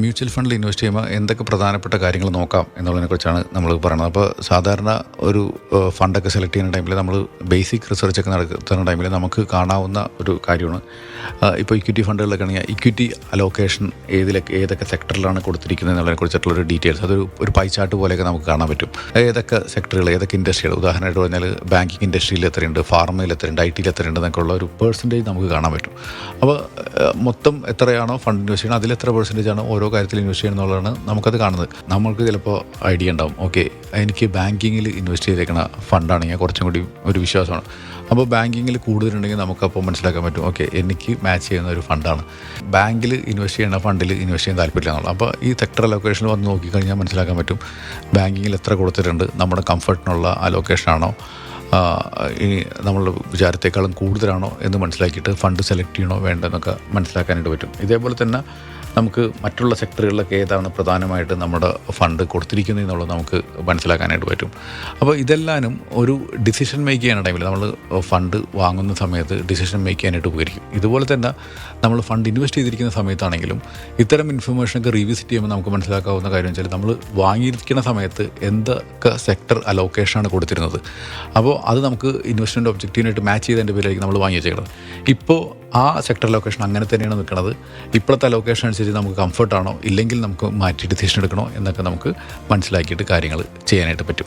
Mutual ഫണ്ടിൽ invest ചെയ്യുമ്പോൾ എന്തൊക്കെ പ്രധാനപ്പെട്ട കാര്യങ്ങൾ നോക്കാം എന്നുള്ളതിനെക്കുറിച്ചാണ് നമ്മൾ പറയുന്നത്. അപ്പോൾ സാധാരണ ഒരു ഫണ്ടൊക്കെ സെലക്ട് ചെയ്യുന്ന ടൈമിൽ നമ്മൾ ബേസിക് റിസർച്ച് ഒക്കെ നടത്തുന്ന ടൈമിൽ നമുക്ക് കാണാവുന്ന ഒരു കാര്യമാണ്. ഇപ്പോൾ ഇക്വിറ്റി ഫണ്ടുകളിലൊക്കെ ആണെങ്കിൽ ഇക്വിറ്റി അലോക്കേഷൻ ഏതിലൊക്കെ ഏതൊക്കെ സെക്ടറിലാണ് കൊടുത്തിരിക്കുന്നത് എന്നുള്ളതിനെ കുറിച്ചിട്ടുള്ളൊരു ഡീറ്റെയിൽസ് അതൊരു ഒരു പൈ പോലെയൊക്കെ നമുക്ക് കാണാൻ പറ്റും. ഏതൊക്കെ സെക്ടറുകൾ ഏതൊക്കെ ഇൻഡസ്ട്രികൾ ഉദാഹരണമായിട്ട് പറഞ്ഞാൽ ബാങ്കിങ് ഇൻഡസ്ട്രിയിൽ എത്രയുണ്ട് ഫാർമയിൽ എത്രയുണ്ട് ഐ ടിയിൽ എത്രയുണ്ട് എന്നൊക്കെ ഉള്ള ഒരു പേഴ്സന്റേജ് നമുക്ക് കാണാൻ പറ്റും. അപ്പോൾ മൊത്തം എത്രയാണോ ഫണ്ട് ഇൻവെസ്റ്റ് ചെയ്യുന്നത് അതിൽ എത്ര പെർസെന്റേജ് ആണ് ഓരോ കാര്യത്തിൽ ഇൻവെസ്റ്റ് ചെയ്യണം എന്നുള്ളതാണ് നമുക്കത് കാണുന്നത്. നമ്മൾക്ക് ചിലപ്പോൾ ഐഡിയ ഉണ്ടാവും. ഓക്കെ എനിക്ക് ബാങ്കിങ്ങിൽ ഇൻവെസ്റ്റ് ചെയ്തേക്കുന്ന ഫണ്ടാണെങ്കിൽ കുറച്ചും കൂടി ഒരു വിശ്വാസമാണ്. അപ്പോൾ ബാങ്കിങ്ങിൽ കൂടുതലുണ്ടെങ്കിൽ നമുക്കപ്പോൾ മനസ്സിലാക്കാൻ പറ്റും. ഓക്കെ എനിക്ക് മാച്ച് ചെയ്യുന്ന ഒരു ഫണ്ടാണ് ബാങ്കിൽ ഇൻവെസ്റ്റ് ചെയ്യുന്ന ഫണ്ടിൽ ഇൻവെസ്റ്റ് ചെയ്യാൻ താല്പര്യമില്ല എന്നുള്ളത്. അപ്പോൾ ഈ സെക്ടർ അലോക്കേഷനിൽ വന്ന് നോക്കിക്കഴിഞ്ഞാൽ മനസ്സിലാക്കാൻ പറ്റും. ബാങ്കിങ്ങിൽ എത്ര കൊടുത്തിട്ടുണ്ട്. നമ്മുടെ കംഫർട്ടിനുള്ള അലോക്കേഷനാണോ ഇനി നമ്മൾ വിചാരത്തെക്കാളും കൂടുതലാണോ എന്ന് മനസ്സിലാക്കിയിട്ട് ഫണ്ട് സെലക്ട് ചെയ്യണോ വേണ്ടെന്നൊക്കെ മനസ്സിലാക്കാനായിട്ട് പറ്റും. ഇതേപോലെ തന്നെ നമുക്ക് മറ്റുള്ള സെക്ടറുകളിലൊക്കെ ഏതാണ് പ്രധാനമായിട്ട് നമ്മുടെ ഫണ്ട് കൊടുത്തിരിക്കുന്നത് എന്നുള്ളത് നമുക്ക് മനസ്സിലാക്കാനായിട്ട് പറ്റും. അപ്പോൾ ഇതെല്ലാനും ഒരു ഡിസിഷൻ മേക്ക് ചെയ്യുന്ന ടൈമിൽ നമ്മൾ ഫണ്ട് വാങ്ങുന്ന സമയത്ത് ഡിസിഷൻ മേക്ക് ചെയ്യാനായിട്ട് ഉപകരിക്കും. ഇതുപോലെ തന്നെ നമ്മൾ ഫണ്ട് ഇൻവെസ്റ്റ് ചെയ്തിരിക്കുന്ന സമയത്താണെങ്കിലും ഇത്തരം ഇൻഫർമേഷനൊക്കെ റീവിസിറ്റ് ചെയ്യുമ്പോൾ നമുക്ക് മനസ്സിലാക്കാവുന്ന കാര്യം വെച്ചാൽ നമ്മൾ വാങ്ങിയിരിക്കുന്ന സമയത്ത് എന്തൊക്കെ സെക്ടർ അലോക്കേഷനാണ് കൊടുത്തിരുന്നത്. അപ്പോൾ അത് നമുക്ക് ഇൻവെസ്റ്റ്മെന്റ് ഒബ്ജക്റ്റീവിനായിട്ട് മാച്ച് ചെയ്തതിന്റെ പേരിലായിരിക്കും നമ്മൾ വാങ്ങി വെച്ചേക്കുന്നത്. ഇപ്പോൾ ആ സെക്ടർ ലൊക്കേഷൻ അങ്ങനെ തന്നെയാണ് നിൽക്കുന്നത് ഇപ്പോഴത്തെ ലൊക്കേഷൻ അനുസരിച്ച് നമുക്ക് കംഫർട്ടാണോ ഇല്ലെങ്കിൽ നമുക്ക് മാറ്റി ഡിസിഷൻ എടുക്കണോ? എന്നൊക്കെ നമുക്ക് മനസ്സിലാക്കിയിട്ട് കാര്യങ്ങൾ ചെയ്യാനായിട്ട് പറ്റും.